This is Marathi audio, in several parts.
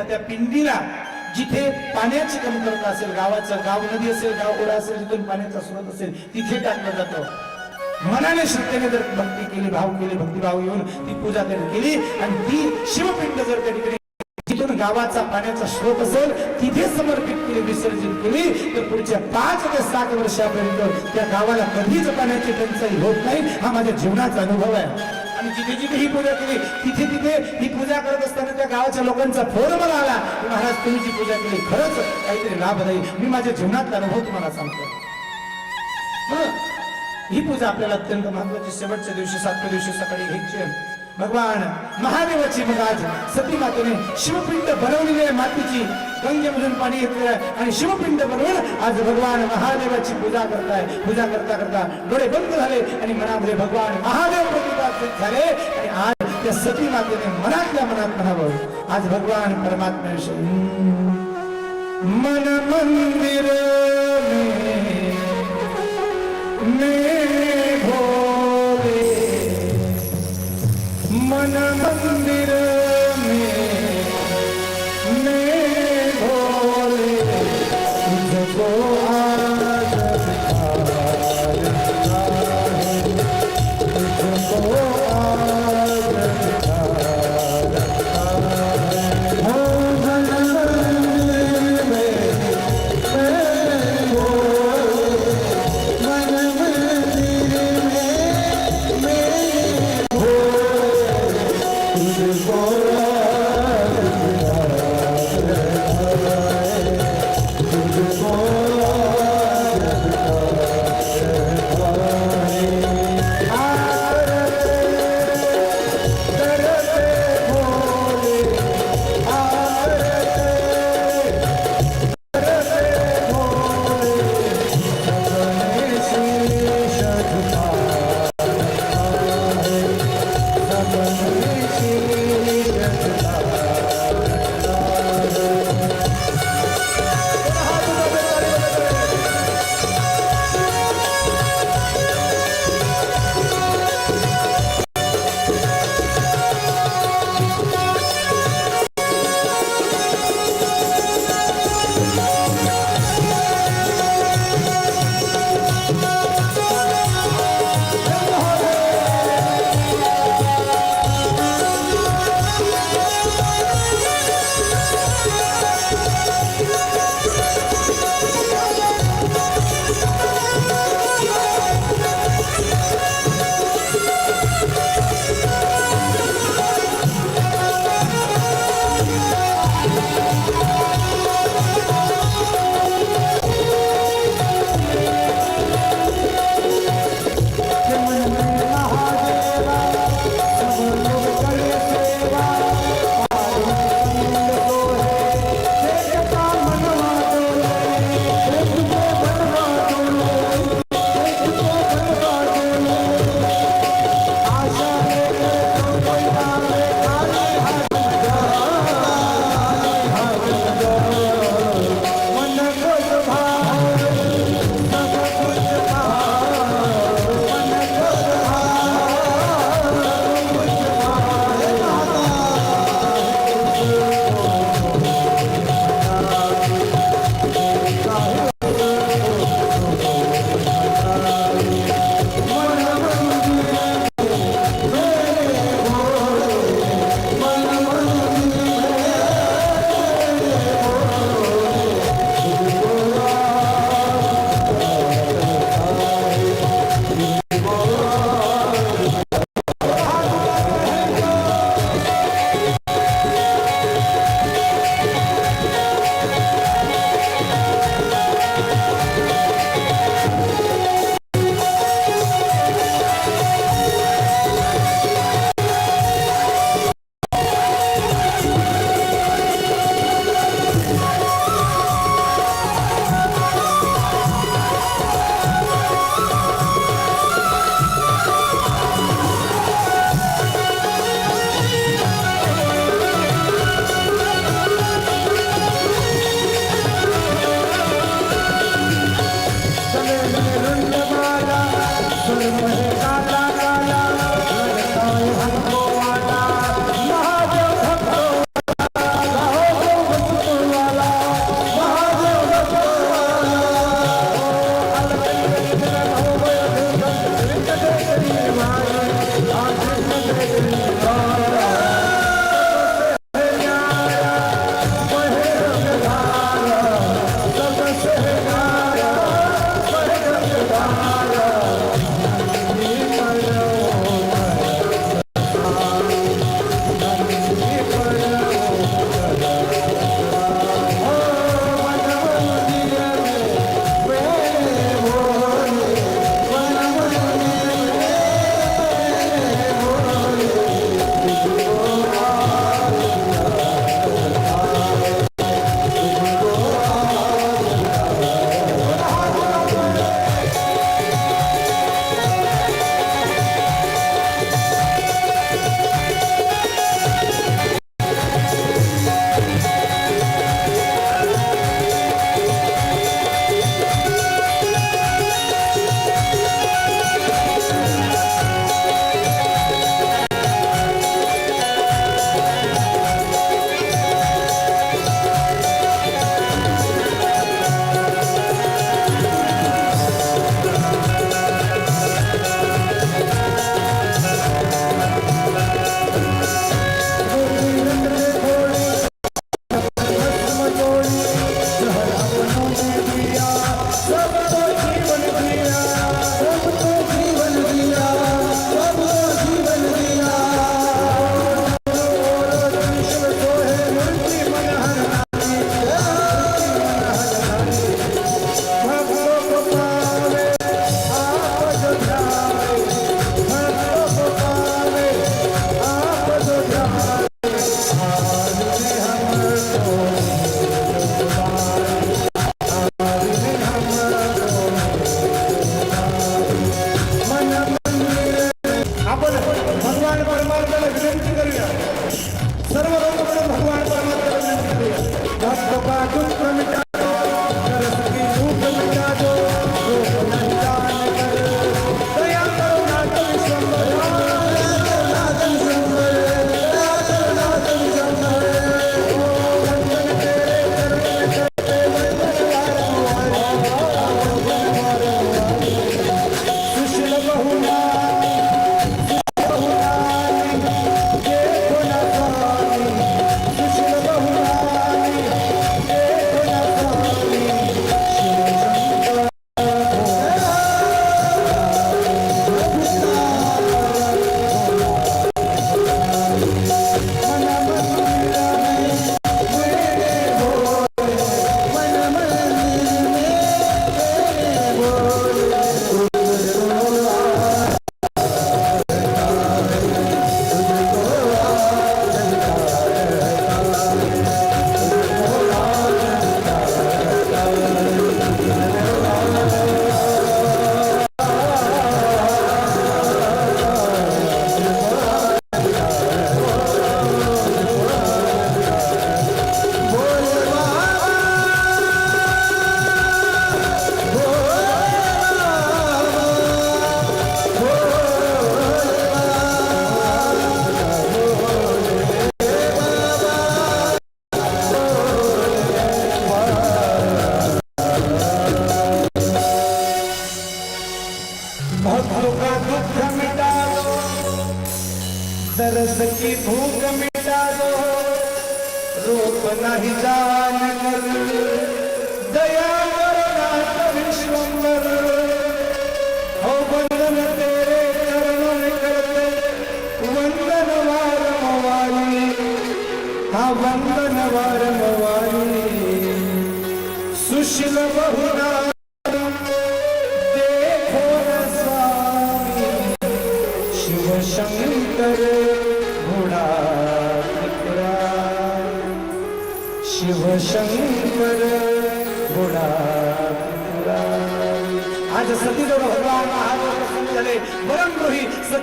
पिंडीला त्या पिंडीला जिथे पाण्याची कमतरता असेल गावाचं गाव नदी असेल गाव ओढा असेल जिथून पाण्याचा स्रोत असेल तिथे टाकलं जातं. मनाने श्रद्धेने जर भक्ती केली भाव केली भक्तिभाव येऊन ती पूजा त्यांनी केली आणि ती शिवपिंड जर त्या ठिकाणी तिथून गावाचा पाण्याचा स्रोत असेल तिथे समर्पित केली विसर्जन केली तर पुढच्या पाच ते सात वर्षापर्यंत त्या गावाला कधीच पाण्याची टंचाई होत नाही. हा माझ्या जीवनाचा अनुभव आहे. आणि जिथे जिथे ही पूजा केली. तिथे तिथे ही पूजा करत असताना त्या गावाच्या लोकांचा फोन मला आला महाराज तुम्ही जी पूजा केली खरंच काहीतरी लाभ नाही मी माझ्या जीवनातला अनुभव तुम्हाला सांगतो. ही. पूजा आपल्याला अत्यंत महत्वाची शेवटच्या दिवशी सातव्या दिवशी सकाळी घ्यायची आहे. भगवान महादेवाची मग आज. सती मातेने शिवपिंड बनवलेली आहे मातीची. गंगेमधून पाणी घेतलेलं आहे आणि शिवपिंड बनवून आज भगवान महादेवाची पूजा करताय. पूजा करता करता डोळे बंद झाले आणि मनामध्ये भगवान महादेव प्रतिपादित झाले. आणि आज त्या सती मातेने मनातल्या मनात म्हणावं आज भगवान परमात्म्याविषयी. मन मंदिर में मैं Oh,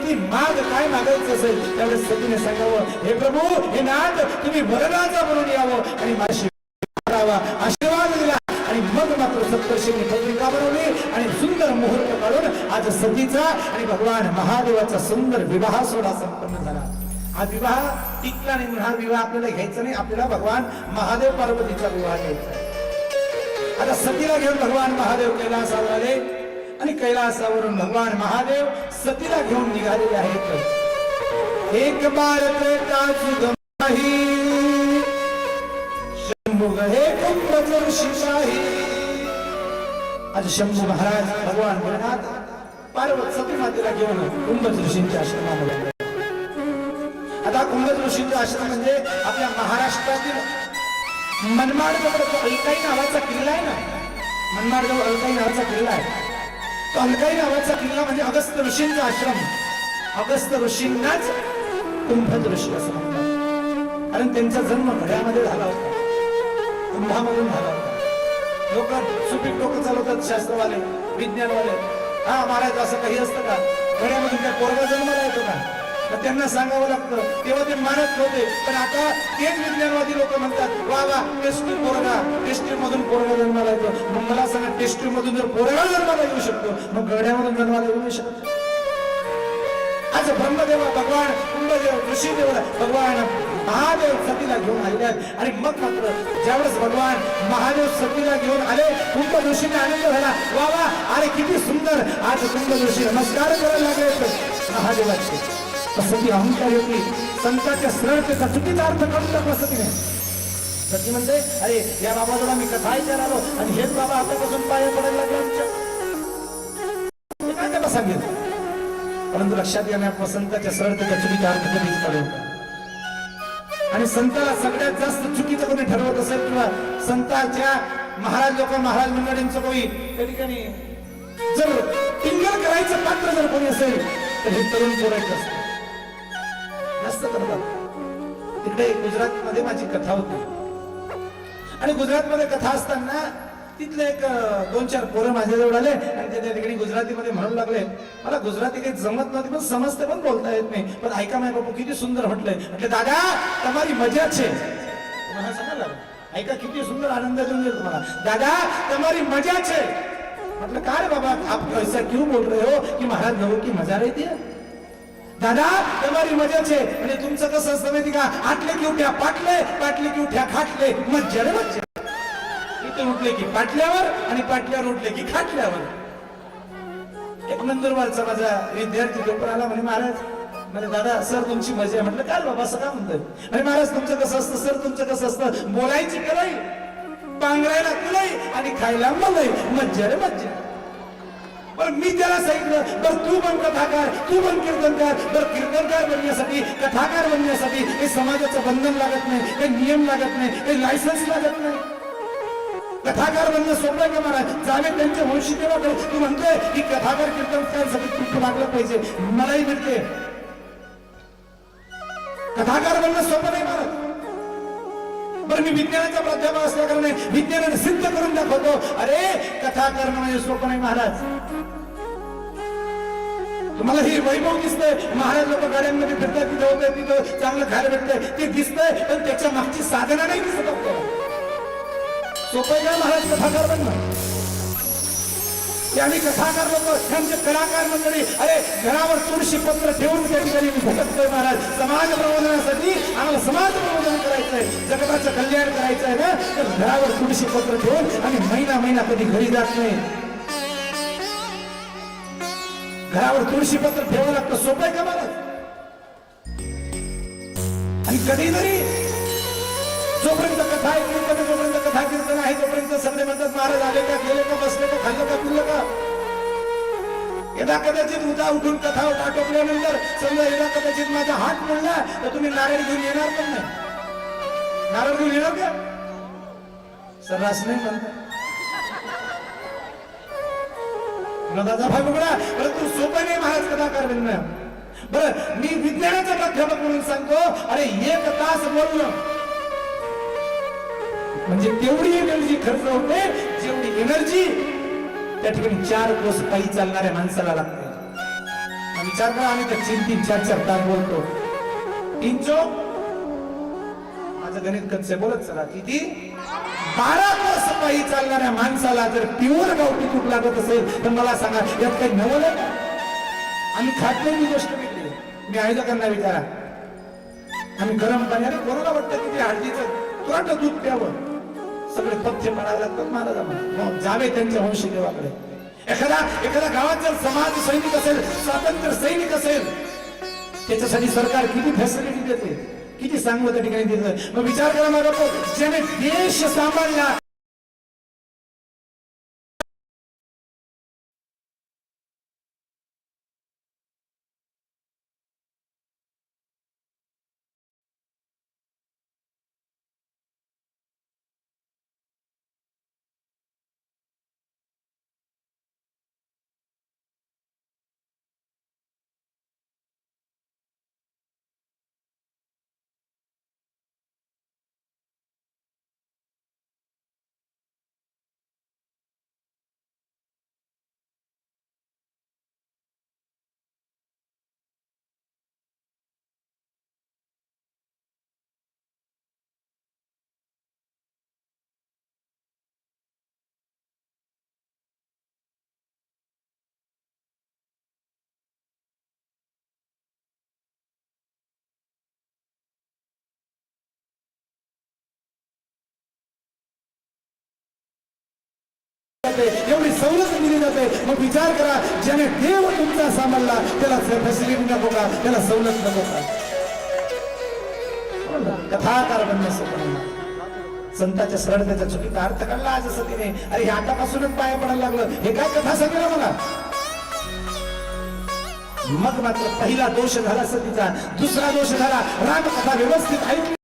वरंगृही माग काय मागायचं असेल त्यावेळेस सतीने सांगावं हे प्रभू हे नाथ तुम्ही वरदाचा म्हणून यावं आणि माझी करावा आशीर्वाद दिला. आणि मग मात्र सप्तर्षींनी पत्रिका बनवली आणि सुंदर मुहूर्त काढून आज सतीचा आणि भगवान महादेवाचा सुंदर विवाह सोहळा संपन्न झाला. हा विवाह टिकला नाही म्हणून हा विवाह आपल्याला घ्यायचा नाही आपल्याला भगवान महादेव पार्वतीचा विवाह घ्यायचा आता सतीला घेऊन भगवान महादेव केला आले आणि कैलासावरून भगवान महादेव सतीला घेऊन निघालेले आहेत. एक भारत त्रेता हे कुंभ आज शंभू महाराज भगवान भरनाथ पार्वत सती मातेला घेऊन कुंभज ऋषींच्या आश्रमामध्ये आता कुंभज ऋषींचा आश्रम म्हणजे आपल्या महाराष्ट्रातील मनमाड जवळ अलकाई नावाचा किल्ला आहे ना? मनमाड जवळ अलकाई नावाचा किल्ला आहे. तो नावाचा किल्ला म्हणजे अगस्त ऋषींचा आश्रम. अगस्त ऋषींनाच कुंभज ऋषी असं म्हणतात. कारण त्यांचा जन्म घड्यामध्ये झाला होता. कुंभामधून झाला होता. लोक सुपीक लोक चालवतात शास्त्रवाले विज्ञानवाले. हा महाराज असं काही असतं का? घड्यामधून काय पोरगा जन्माला येतो का? मग त्यांना सांगावं लागतं. तेव्हा ते मानत होते पण आता तेच विज्ञानवादी लोक म्हणतात वा वा टेस्टी पोरगा टेस्टी मधून पोरगा जन्माला येतो. मग मला सांगा टेस्टी मधून जर पोरगा जन्माला येऊ शकतो मग गड्यामधून जन्माला येऊ शकतो. आज ब्रह्मदेव भगवान कुंभदेव ऋषीदेव भगवान महादेव सतीला घेऊन आलेले आहेत. आणि मग मात्र ज्यावेळेस भगवान महादेव सतीला घेऊन आले कुंभ ऋषीने आनंद झाला. वा वा अरे किती सुंदर. आज कुंभ ऋषी नमस्कार करायला लागले महादेवाचे. तर सती अहंकार होती. संतांच्या सरळतेचा चुकीचा अर्थ करून टाकला सतीने सती म्हणते अरे या बाबाजवळ मी कथा ऐकायला आलो आणि हेच बाबा आतापासून पाया पडायला लागले आमच्या. काय त्याला सांगितलं परंतु लक्षात येण्या संताच्या सरळतेचा चुकीचा अर्थ कधीच काढू आणि संताला सगळ्यात जास्त चुकीचं कोणी ठरवत असेल किंवा संताच्या महाराज लोक महाराज मंडळींचं कोणी त्या ठिकाणी जर टिंगल करायचं पात्र जर कोणी असेल तर हे तरुण पोरायचं असतं जास्त करतात तिकडे गुजरात मध्ये माझी कथा होती. आणि गुजरात मध्ये कथा असताना तिथले एक दोन चार पोरं माझ्याजवळ आले आणि त्या ठिकाणी गुजरातीमध्ये म्हणू लागले मला गुजराती काही जमत नव्हती पण समजते पण बोलता येत नाही. पण ऐका माय बापू किती सुंदर म्हटलंय. म्हटले दादा तुम्हारी मजा छे मला सांगायला ऐका किती सुंदर आनंद देऊन देईल तुम्हाला. दादा तुम्हाला मजा छे म्हटलं काय बाबा आप ऐसा क्यों बोल रहे हो? की महाराज लोगों की मजा रहती है? दादा તમારી मजा છે आणि तुमचं कसं असतं माहिती का आटले की उठ्या पाटले पाटले की उठ्या खाटले मज्जा रे मज्जा इथे उठले की पाटल्यावर आणि पाटल्यावर उठले की खाटल्यावर एक नंदुरबारचा माझा विद्यार्थी तो पण आला म्हणे महाराज म्हणजे दादा सर तुमची मजा आहे म्हटलं काय रे बाबा असं का म्हणतोय आणि महाराज तुमचं कसं असतं सर तुमचं कसं असतं बोलायची कलाई पांघरायला कुलाई आणि खायला मलाई मज्जा रे मज्जा पण मी त्याला सांगितलं तर तू पण कथाकार तू पण कीर्तनकार. तर कीर्तनकार बनण्यासाठी कथाकार बनण्यासाठी हे समाजाचं बंधन लागत नाही काही नियम लागत नाही काही लायसन्स लागत नाही. कथाकार बनणं सोपं आहे का महाराज? जावे त्यांच्या वंशी देवाकडे तू म्हणतोय की कथाकार कीर्तनकारसाठी तू लागलं पाहिजे. मलाही भेटते. कथाकार बनणं सोपं नाही महाराज. बरं मी विज्ञानाचा प्राध्यापक असल्या कारणे विज्ञानाने सिद्ध करून दाखवतो. अरे कथा करणं म्हणजे सोपं नाही महाराज. तुम्हाला हे वैभव दिसतंय. महाराज लोक गाड्यांमध्ये फिरतात तिथं होते तिथं चांगलं खायला भेटतंय. ते दिसतंय पण त्याच्या मागची साधना नाही दिसत आपल्याला. सोपं काय महाराज कथाकार बनणं ते आम्ही कथाकार लोक त्यांचे कलाकार मंडळी. अरे घरावर तुळशी पत्र ठेवून त्या ठिकाणी भटकतोय महाराज. समाज प्रबोधनासाठी आम्हाला समाज प्रबोधन करायचंय. जगताचं कल्याण करायचंय ना? तर घरावर तुळशी पत्र ठेवून आम्ही महिना महिना कधी घरी जात नाही. घरावर तुळशी पत्र ठेवावं लागतं. सोपं आहे का महाराज? आणि कधी जरी जोपर्यंत कथा ऐकली कधी जोपर्यंत कथा कीर्तन आहे तोपर्यंत सगळे म्हणतात महाराज आले का गेले का बसले का खाल्लं का पिल्लं का? एकदा कदाचित उदा उठून कथा आटोपल्यानंतर समजा एकदा कदाचित माझा हात मोडला तर तुम्ही नारळ घेऊन येणार पण नाही. नारळ घेऊन येणार का? सर्रास नाही म्हणतात. दादा भाई बघा परंतु सोपं नाही महाराज कथाकार बनणं. बरं मी विज्ञानाचा प्राध्यापक म्हणून सांगतो अरे एक तास बोलणं. म्हणजे तेवढी एनर्जी खर्च होते जेवढी एनर्जी त्या ठिकाणी चार कोस पायी चालणाऱ्या माणसाला लागते. विचार करा आम्ही तर तीन तीन चार चार तास बोलतो. तीन चो माझं गणित कच्चे बोलत चला. किती? बारा कोस पायी चालणाऱ्या माणसाला जर प्युअर गावठी तूप लागत असेल तर मला सांगा यात काही नवलं आहे का? आम्ही खात नाही गोष्ट वेगळी मी आयोजकांना विचारा. आणि गरम पाण्याने कोणाला वाटतं की ते हळदीचं तुरंत दूध प्यावं? सगळे पथ्य म्हणायला लागतात महाराजांना मग हो, जावे त्यांच्या वंशी देवाकडे एखादा एखाद्या गावात जर समाज सैनिक असेल स्वातंत्र्य सैनिक असेल त्याच्यासाठी सरकार किती फॅसिलिटी देते? किती सांगू त्या ठिकाणी देतं मग विचार करा माझा ज्याने देश सांभाळला. एवढी सवलत दिली जाते. मग विचार करा ज्याने देव तुमचा सांभाळला त्याला फॅसिलिटी नको का? त्याला सवलत नको का? कथाकार बनण्यासाठी सोपं नाही. चुकीचा अर्थ काढला आज तिने अरे हे आतापासूनच पाया पडायला लागलं. हे काय कथा सांगितलं मला? मग मात्र पहिला दोष झाला सतीचा. दुसरा दोष झाला. रामकथा व्यवस्थित ऐकली.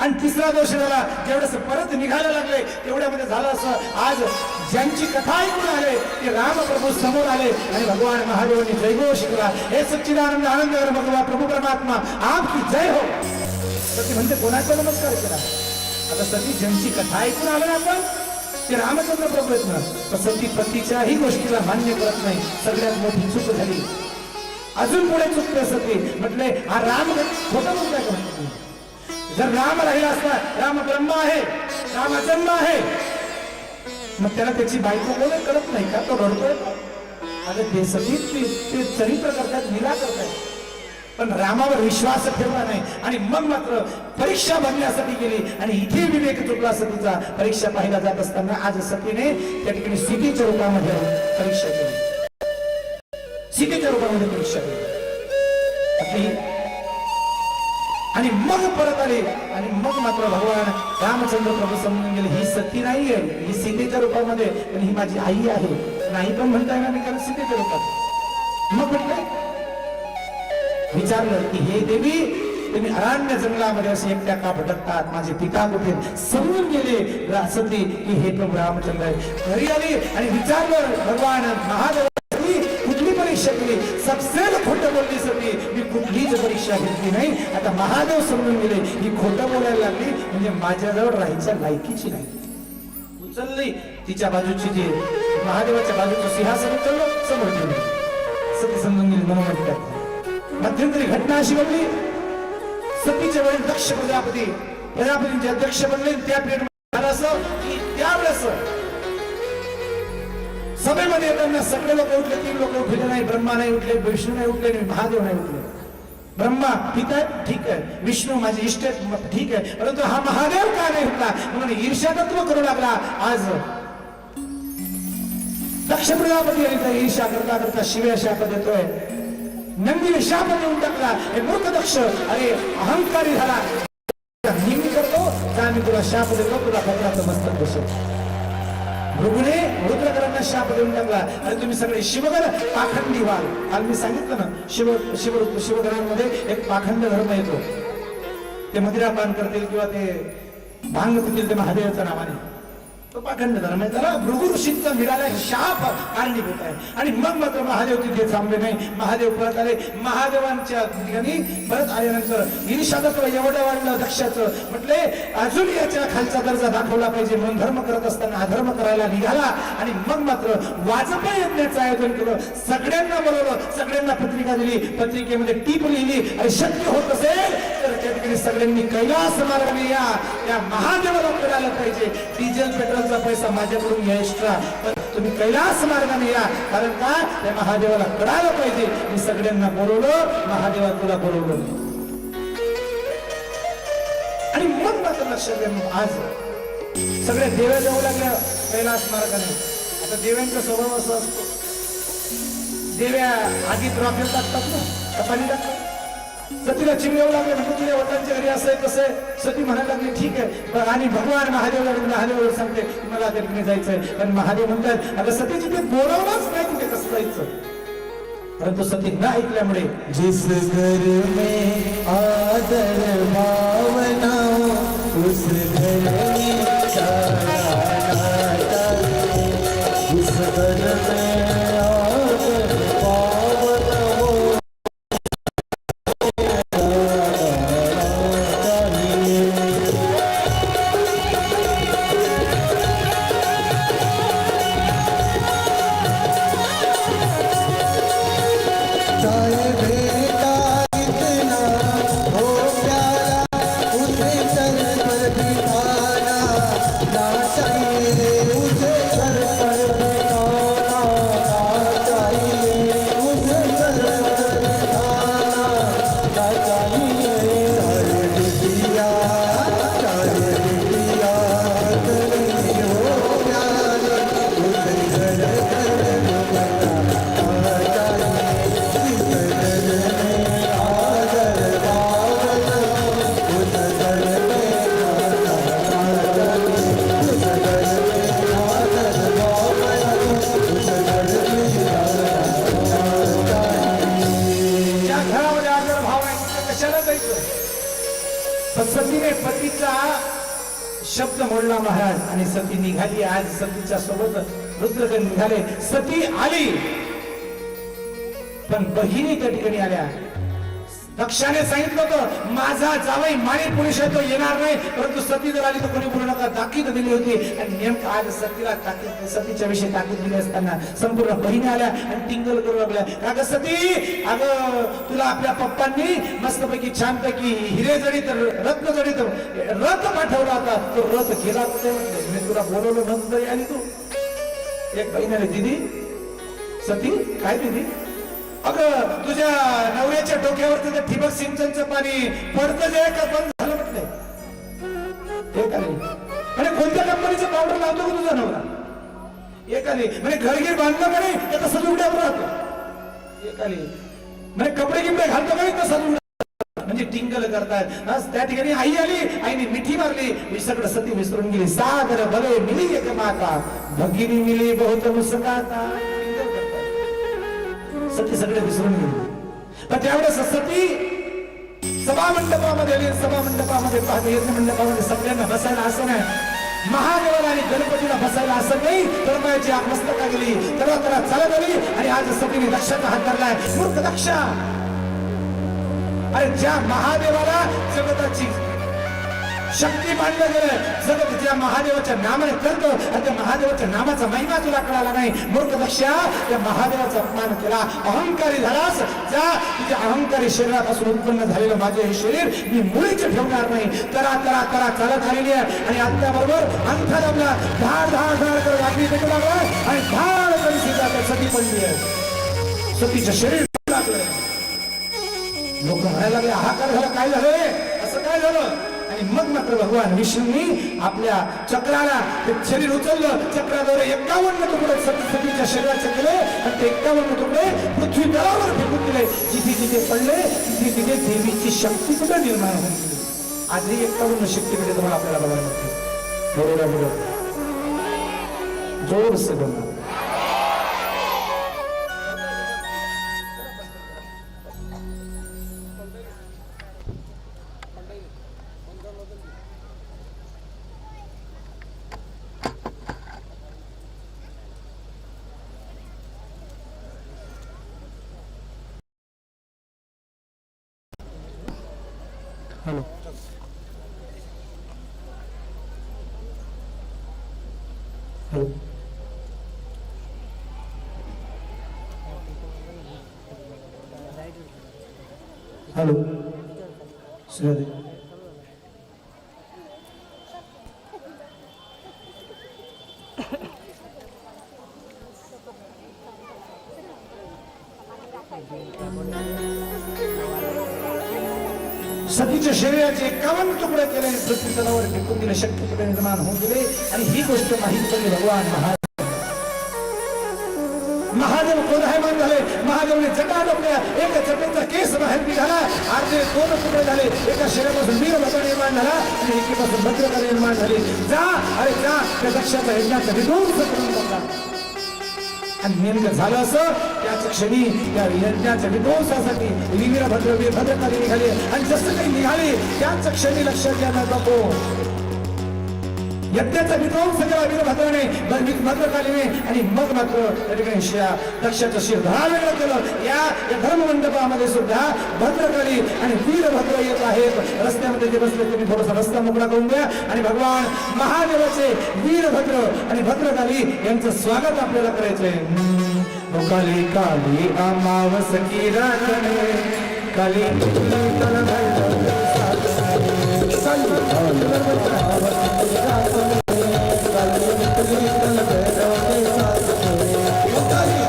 आणि तिसरा दोष झाला जेवढस परत निघायला लागले तेवढ्यामध्ये झालं असं. आज ज्यांची कथा ऐकून आले ते रामप्रभू समोर आले आणि भगवान महादेवांनी जयघोष केला. हे सच्चिदानंद आनंद भगवान प्रभू परमात्मा आपकी जय हो. सती म्हणते कोणाचा नमस्कार करा? आता सती ज्यांची कथा ऐकून आलं ना आपण ते रामचंद्र प्रभू आहेत ना. तर सती पतीच्याही गोष्टीला मान्य करत नाही. सगळ्यात मोठी चूक झाली. अजून पुढे चुकते सती. म्हटले हा राम खोटं बोलताय का? जर राम राहिला असता राम ब्रह्म आहे राम अजन्म आहे मग त्याला त्याची बायको कोणी करत नाही का? तो रडतोय अरे ते सती ते चरित्र करतात निरा करतात. पण रामावर विश्वास ठेवला नाही. आणि मग मात्र परीक्षा भरण्यासाठी गेली. आणि इथे विवेक चुकला सतीचा. परीक्षा पाहिला जात असताना आज सतीने त्या ठिकाणी सीतेच्या रूपामध्ये परीक्षा केली. सीतेच्या रूपामध्ये परीक्षा केली. आणि मग परत आले. आणि मग मात्र भगवान रामचंद्र प्रभू समजून गेले ही सती नाही आहे ही सीतेच्या रूपामध्ये पण ही माझी आई आहे. नाही पण म्हणता येणार नाही कारण सीतेच्या रूपात. मग म्हटलं विचारलं की हे देवी तुम्ही अरण्य जंगलामध्ये असे एकट्या का भटकतात? माझे पिता कुठे समजून गेले सती की हे प्रभू रामचंद्र आहे. घरी आली आणि विचारलं भगवान महादेव कुठली परीक्षा केली? सबसे खोटं बोलली सती. कधीच परीक्षा घेतली नाही. आता महादेव समजून गेले ही खोटं बोलायला लागली म्हणजे माझ्याजवळ राहायच्या लायकीची नाही. उचलली तिच्या बाजूची जी महादेवाच्या बाजूचं सिंहासन उचललं समोर ठेवलं. सती समजून गेली म्हणून म्हणतात मध्यंतरी घटना अशी घडली. सतीच्या वडील दक्ष प्रजापती प्रजापतींचे अध्यक्ष बनले त्या पिरियड असं की त्यावेळेस सभेमध्ये येताना सगळे लोक उठले तीन लोक उठले नाही ब्रह्मा नाही उठले विष्णू नाही उठले नाही महादेव नाही उठले. ब्रह्मा ठीक आहे ठीक आहे. विष्णू माझे इष्ट मग ठीक आहे. परंतु हा महादेव का नाही होता? म्हणून ईर्षातत्व करू लागला. आज दक्ष प्रजापती आणि ईर्ष्या करता करता शिव्या शाप देतोय नंदी शाप देऊन टाकला. हे मूर्ख दक्ष. अरे अहंकारी झाला. मी करतो का मी तुला शाप देतो? तुला भद्राचं मस्तक बसतो रुग्णे रुद्रकरांना शाप देऊन टाकला. आणि तुम्ही सगळे शिवगर पाखंडी व्हाल काल मी सांगितलं ना शिव शिव शिवगरांमध्ये एक पाखंड धर्म येतो. ते मदिरापान करतील किंवा ते भांग पितील ते महादेवाच्या नावाने. तो पाखंड धर्म आहे. त्याला भृगु ऋषींचा मिळाला शाप कारणीभूत आहे. आणि मग मात्र महादेव तिथे थांबले नाही. महादेव परत आले. महादेवांच्या ठिकाणी परत आल्यानंतर ईर्षादत्व एवढं वाढलं दक्षाचं म्हटले अजून याच्या खालचा दर्जा दाखवला पाहिजे. म्हणून धर्म करत असताना अधर्म करायला निघाला. आणि मग मात्र वाजपेयी यज्ञाचं आयोजन केलं. सगळ्यांना बोलवलं. सगळ्यांना पत्रिका दिली. पत्रिकेमध्ये टीप लिहिली. आणि शक्य होत असेल तर त्या ठिकाणी सगळ्यांनी कैलास मार्गाने या त्या महादेवाला मिळालं पाहिजे. डिझेल पेट्रोलचा पैसा माझ्याकडून या एक्स्ट्रा पण तुम्ही कैलास मार्गाने या. कारण का? त्या महादेवाला कळालं पाहिजे. मी सगळ्यांना बोलवलो. महादेवा तुला बोलवलो. आणि मग मात्र लक्षात घ्या आज. सगळ्या देव्या जाऊ लागल्या कैलास मार्गाने. आता देव्यांचा स्वभाव असा असतो. देव्या आगीत रॉकेल टाकतात ना. का पाणी टाकतात. सतीला चिमल्यावर लागले म्हणजे तुझ्या वडिलांच्या घरी असं आहे कसं आहे. सती म्हणायला लागली ठीक आहे पण आणि भगवान महादेवला महादेवला सांगते मला त्या जायचंय पण महादेव म्हणतात आता सतीची ते बोलावलंच नाही कुठे कसं जायचं? परंतु सती न ऐकल्यामुळे जिस घर में आदर भावना हो, उस घर में उस घर में सती निघाली आज सतीच्या सोबत रुद्रगण निघाले. सती आली. पण बहिणी त्या ठिकाणी आल्या. पक्षाने सांगितलं होतं माझा जावई माणी पुरुष आहे तो येणार नाही. परंतु सती जर आली तर कोणी बोलू नका ताकीद दिली होती. आणि नेमकं आज सतीला ताकीद सतीच्या विषयी ताकीद दिली असताना संपूर्ण बहिणी आल्या आणि टिंगल करू लागल्या. अगं सती अगं तुला आपल्या पप्पांनी मस्तपैकी छानपैकी हिरे जडीत रत्न जडीत रथ पाठवला होता. तो रथ गेला मी तुला बोलवलं नंतर आणि तू. एक बहीण आली दिदी सती काय दिदी? अगं तुझ्या नवऱ्याच्या डोक्यावरती ते ठिबक सिंचनचं पाणी पडतं जे का बंद झालं म्हटलंय हे का नाही? आणि कोणत्या कंपनीचं पावडर लावतो का तुझा नवरा? एक नाही? म्हणजे घरगीर बांधलं म्हणजे का नाही? तर तसंच उड्यावर राहतो एक नाही? म्हणजे कपडे किपडे घालतो का नाही तसंच उड्या म्हणजे टिंगल करतायत. आज त्या ठिकाणी आई आली आईने मिठी मारली मी सगळं सती विसरून गेली. सागर भले मिली एक माता भगिनी मिली बहुत मुस्काता. सती सगळे विसरून गेले. पण त्यावेळेस सती सभा मंडपामध्ये आली सभा मंडपामध्ये पाहते यज्ञ मंडपामध्ये सगळ्यांना बसायला असं नाही महादेवाला आणि गणपतीला बसायला असं नाही. तर माझी मस्तका गेली तर त्याला चालत आली. आणि आज सतीने दक्षाचा हात धरलाय. मूर्ख दक्षा. अरे ज्या महादेवाला जगताची शक्ती मानलं गेलं जगत ज्या महादेवाच्या नामाने करतो आणि त्या महादेवाच्या नामाचा महिमा तुला कळाला नाही. मूर्ख दक्षा त्या महादेवाचा अपमान केला. अहंकारी झालास जा. तुझ्या अहंकारी शरीरापासून उत्पन्न झालेलं माझे हे शरीर मी मुळीच ठेवणार नाही. तरा तरा तरा चालत आलेली आहे. आणि आत्याबरोबर अंगठा दाबला. धाड धाड धाड करत वाटली पेटू लागला आणि धाड करून सुद्धा त्या सती पडली आहे. सतीचं शरीर लागलं. लोक म्हणायला लागले हाकार झाला काय झालं असं काय झालं? आणि मग मात्र भगवान विष्णूंनी आपल्या चक्राला शरीर उचललं चक्राद्वारे एकावन्न तुकडे सतीच्या शरीराचे केले आणि ते एकावन्न तुकडे पृथ्वी तळावर फेकून दिले. जिथे जिथे पडले तिथे तिथे देवीची शक्ती सुद्धा निर्माण होऊन गेली. आजही एकावन्न शक्तीपीठे तुम्हाला आपल्याला बघायला मिळते. बरोबर बरोबर. जोर से हॅलो श्रेया सतीच्या शरीराचे एकावन्न तुकडे केल्याने पृथ्वी तलावर फेकून दिले शक्य तुकडे निर्माण होऊन गेले. आणि ही गोष्ट माहीत पडली. भगवान महाराज महादेव क्रोधायमान झाले महादेवने जटा डोकल्या एका जटेचा केस बाहेर निघाला. अर्धे दोन तुकडे झाले एका शरीरापासून वीरभद्र निर्माण झाला आणि एकीपासून भद्रता निर्माण झाली. जा अरे जा त्या दक्षाचा यज्ञाचा विध्वंस करून टाकला आणि नेमकं झालं असं त्याच क्षणी त्या यज्ञाच्या विध्वंसासाठी वीरभद्र वीरभद्रकाली निघाले. आणि जसं काही निघाले त्याच क्षणी लक्षात घ्यायला नको यज्ञाचा विध्वंस केला वीरभद्राने भद्रकालीने आणि मग मात्र त्या ठिकाणी शिया दक्षाचं शिर वेगळं केलं या धर्म धर्ममंडपामध्ये सुद्धा भद्रकाली आणि वीरभद्र येत आहेत रस्त्यामध्ये जे बसले तुम्ही थोडासा रस्ता मोकळा करून द्या आणि भगवान महादेवाचे वीरभद्र आणि भद्रकाली यांचं स्वागत आपल्याला करायचंय काली काली अमावस की राखणे काली ਗੱਲ ਨਿਕਲੀ ਕਲ ਬੈਠਾ ਕੇ ਸਾਥ ਹੋਏ ਉਹ